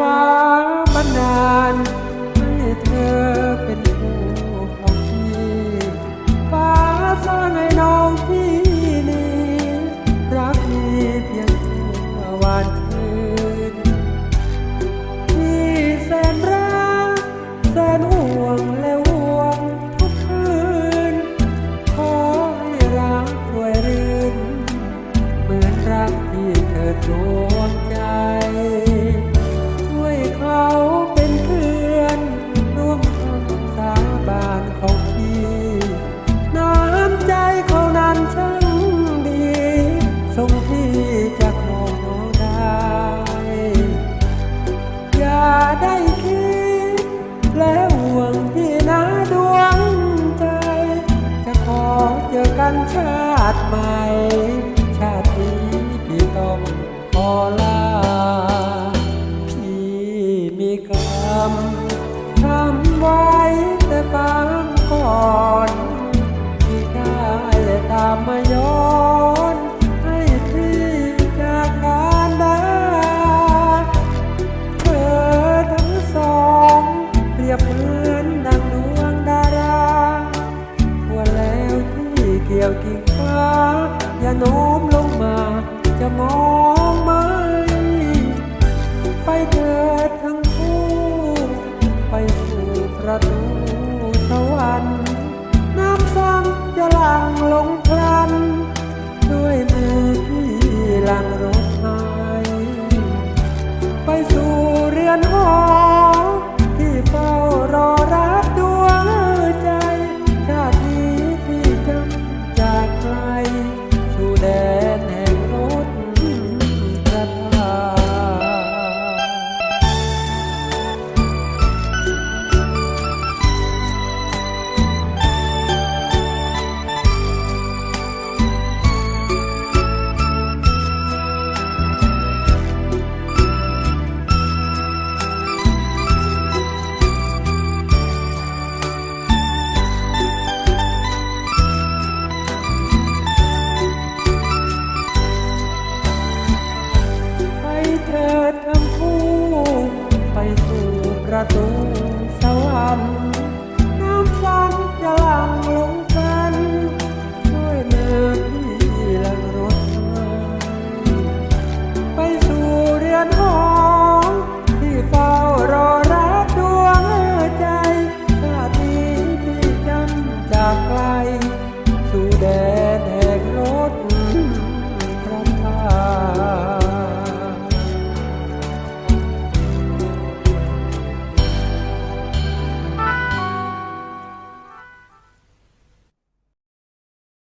ฟ้าบันดาลให้เธอเป็นผู้ของพี่ฟ้าสร้างให้น้องพี่นี้รักพี่เพียงทุกวันคืนพี่แสนรักแสนห่วงและห่วงทุกคืนขอให้รักรวยรื่นเหมือนรักที่เธอดวงใจ ชาติใหม่ชาตินี้พี่ต้องขอลา รัอย่าโน้มลงมา จะมองไหม ไปเถิดทั้งคู่ ไปสู่ประตูสวรรค์น้ำซ้ำจะหลั่งลง para.